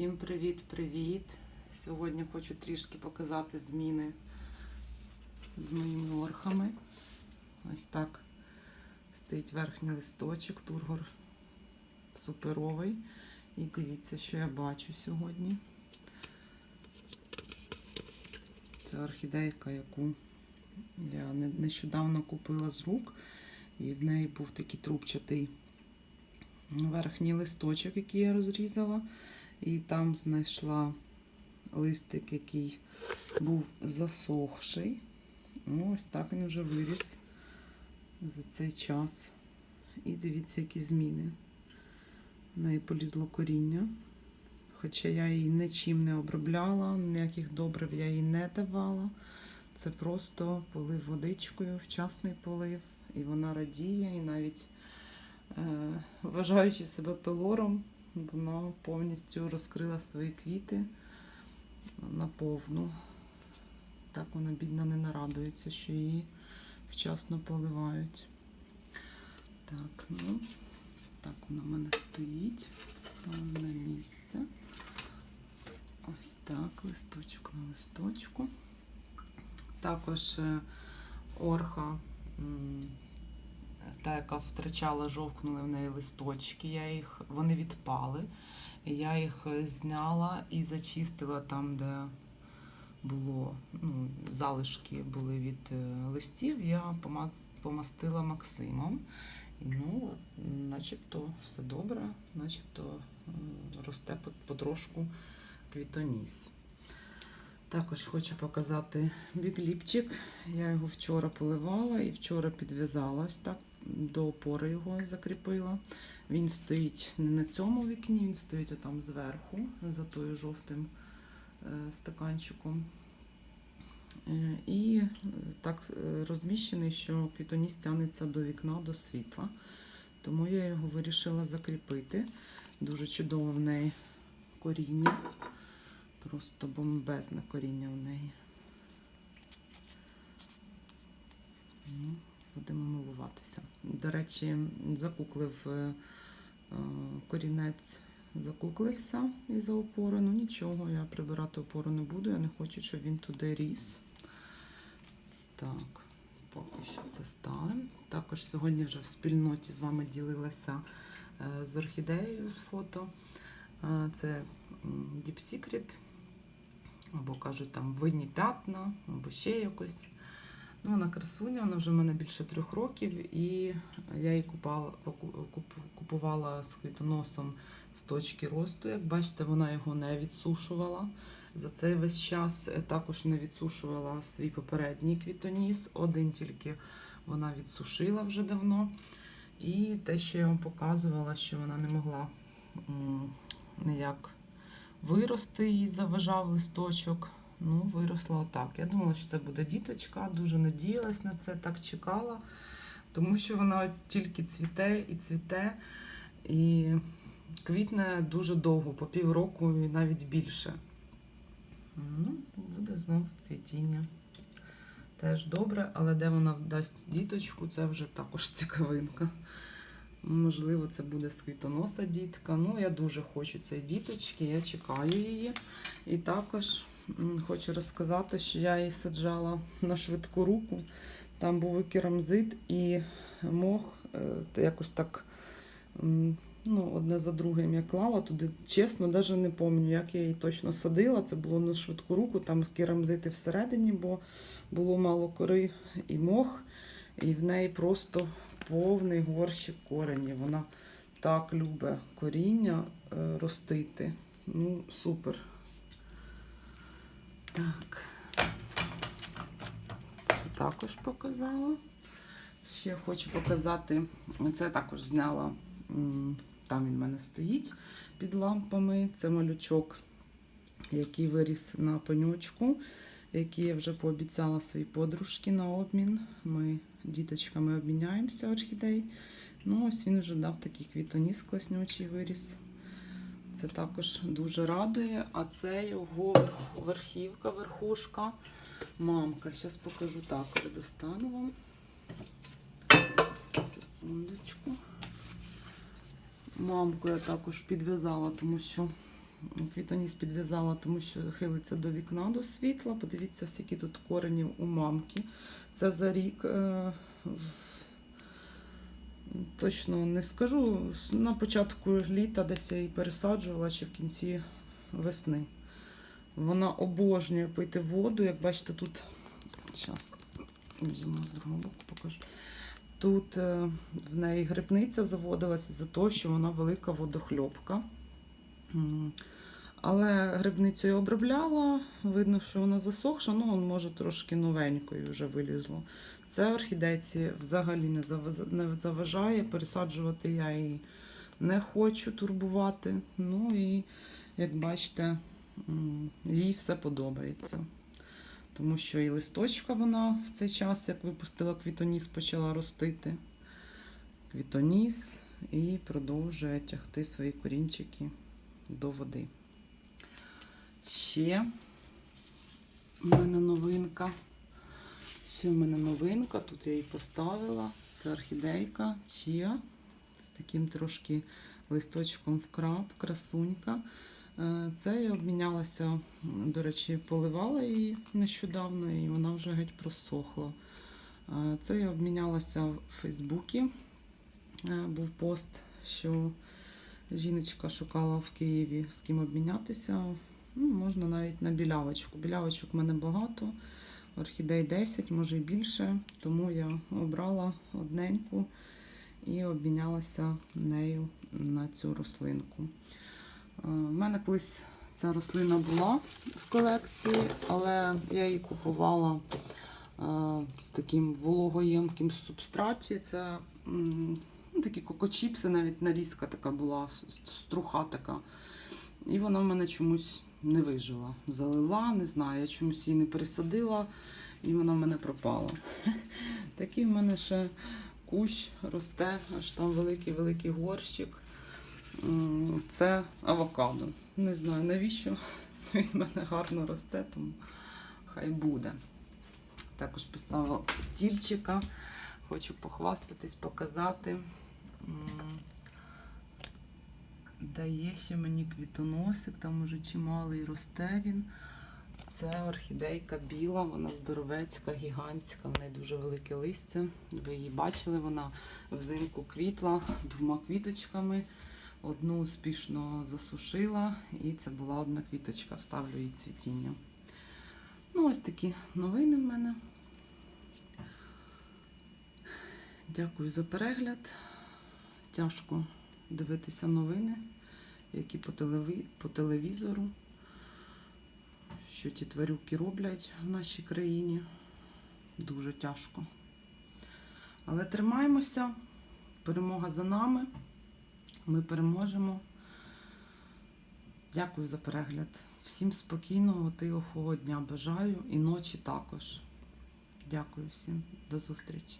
Всім привіт-привіт! Сьогодні хочу трішки показати зміни з моїми орхами. Ось так стоїть верхній листочок, тургор суперовий. І дивіться, що я бачу сьогодні. Це орхідейка, яку я нещодавно купила з рук, і в неї був такий трубчатий верхній листочок, який я розрізала, і там знайшла листик, який був засохший. Ну, Ось так він вже виріс за цей час. І дивіться, які зміни. В неї полізло коріння. Хоча я її нічим не обробляла, ніяких добрив я їй не давала. Це просто полив водичкою, вчасний полив, і вона радіє, і навіть Е, вважаючи себе пилором, вона повністю розкрила свої квіти наповну. Так вона, бідна, не нарадується, що її вчасно поливають. Так, ну, так вона в мене стоїть. Ставимо на місце. Ось так, листочок на листочку. Також е, орха. Та, яка втрачала, жовкнули в неї листочки. Я їх, вони відпали. Я їх е, зняла і зачистила там, де було ну, залишки були від е, листів. Я помастила Максимом. І ну, начебто все добре, начебто росте потрошку квітоніс. Також хочу показати бігліпчик. Я його вчора поливала і вчора підв'язала так до опори його закріпила. Він стоїть не на цьому вікні, він стоїть отам зверху, за тою жовтим е, стаканчиком. Е, І так е, розміщений, що квітоніс тягнеться до вікна, до світла. Тому я його вирішила закріпити. Дуже чудово в неї коріння. Просто бомбезне коріння в неї. Ну, будемо милуватися. До речі, закуклив е, е, корінець, закуклився із-за опори. Ну нічого, я прибирати опору не буду, я не хочу, щоб він туди ріс. Так, поки що це ставимо. Також сьогодні вже в спільноті з вами ділилася е, з орхідеєю з фото. Це Deep Secret, або кажуть там видні п'ятна, або ще якось. Ну, вона красуня, вона вже в мене більше трьох років, і я її купала, купувала з квітоносом з точки росту. Як бачите, вона його не відсушувала. За цей весь час Е, також не відсушувала свій попередній квітоніс. Один тільки вона відсушила вже давно. І те, що я вам показувала, що вона не могла ніяк вирости, їй заважав листочок. Ну, виросла отак. Я думала, що це буде діточка, дуже надіялась на це, так чекала, тому що вона тільки цвіте і цвіте, і квітне дуже довго, по півроку і навіть більше. Ну, буде знов цвітіння. Теж добре, але де вона дасть діточку, це вже також цікавинка. Можливо, це буде з квітоноса дітка. Ну, я дуже хочу цієї діточки, я чекаю її. І також хочу розказати, що я її саджала на швидку руку. Там був і керамзит, і мох. Е, Якось так ну, одне за другим я клала туди. Чесно, навіть не пам'ятаю, як я її точно садила. Це було на швидку руку, там керамзити всередині, бо було мало кори і мох, і в неї просто повний горщик коренів. Вона так любить коріння е, ростити. Ну, супер. Так. Це також показала. Ще хочу показати, це також зняла, там він в мене стоїть під лампами. Це малючок, який виріс на пенючку, який я вже пообіцяла своїй подружці на обмін. Ми діточками обміняємося орхідей. Ну, ось він вже дав такий квітоніс класнючий виріс. Це також дуже радує. А це його верхівка, верхушка, мамка. Зараз покажу також, достану вам. Секундочку. Мамку я також підв'язала, тому що квітоніс підв'язала, тому що хилиться до вікна до світла. Подивіться, скільки тут коренів у мамки. Це за рік. е, Точно не скажу. На початку літа десь я її пересаджувала чи в кінці весни. Вона обожнює пити воду. Як бачите, тут зараз візьму з другого боку, покажу. Тут е, в неї грибниця заводилася за те, що вона велика водохльопка. Але грибницю я обробляла, видно, що вона засохша, ну, он, може трошки новенькою вже вилізло. Це орхідейці взагалі не заважає. Пересаджувати я її не хочу турбувати. Ну і, як бачите, їй все подобається. Тому що і листочка вона в цей час, як випустила квітоніс, почала ростити. Квітоніс і продовжує тягти свої корінчики до води. Ще в мене новинка. Ще в мене новинка. Тут я її поставила. Це орхідейка Чія з таким трошки листочком вкраб, красунька. Е, Це я обмінялася, до речі, поливала її нещодавно, і вона вже геть просохла. Е, Це я обмінялася в Фейсбуці. Е, Був пост, що жіночка шукала в Києві з ким обмінятися. Ну, можна навіть на білявочку. Білявочок в мене багато, орхідей 10, може і більше. Тому я обрала одненьку і обмінялася нею на цю рослинку. Е, В мене колись ця рослина була в колекції, але я її купувала е, з таким вологоємким субстраті. Це ну, такі кокочіпси, навіть нарізка така була, струха така. І вона в мене чомусь не вижила. Залила, не знаю, я чомусь її не пересадила, і вона в мене пропала. Такий в мене ще кущ росте, аж там великий-великий горщик. Це авокадо. Не знаю навіщо. Він в мене гарно росте, тому хай буде. Також поставила стільчика. Хочу похвастатись, показати. М, Дає ще мені квітоносик, там уже чималий росте він. Це орхідейка біла, вона здоровецька, гігантська, в неї дуже велике листя. Ви її бачили, вона взимку квітла двома квіточками. Одну успішно засушила, і це була одна квіточка, вставлю її цвітіння. Ну, ось такі новини в мене. Дякую за перегляд. Тяжко дивитися новини, які по, телеві... по телевізору, що ті тварюки роблять в нашій країні. Дуже тяжко. Але тримаємося. Перемога за нами. Ми переможемо. Дякую за перегляд. Всім спокійного, тихого дня бажаю і ночі також. Дякую всім. До зустрічі.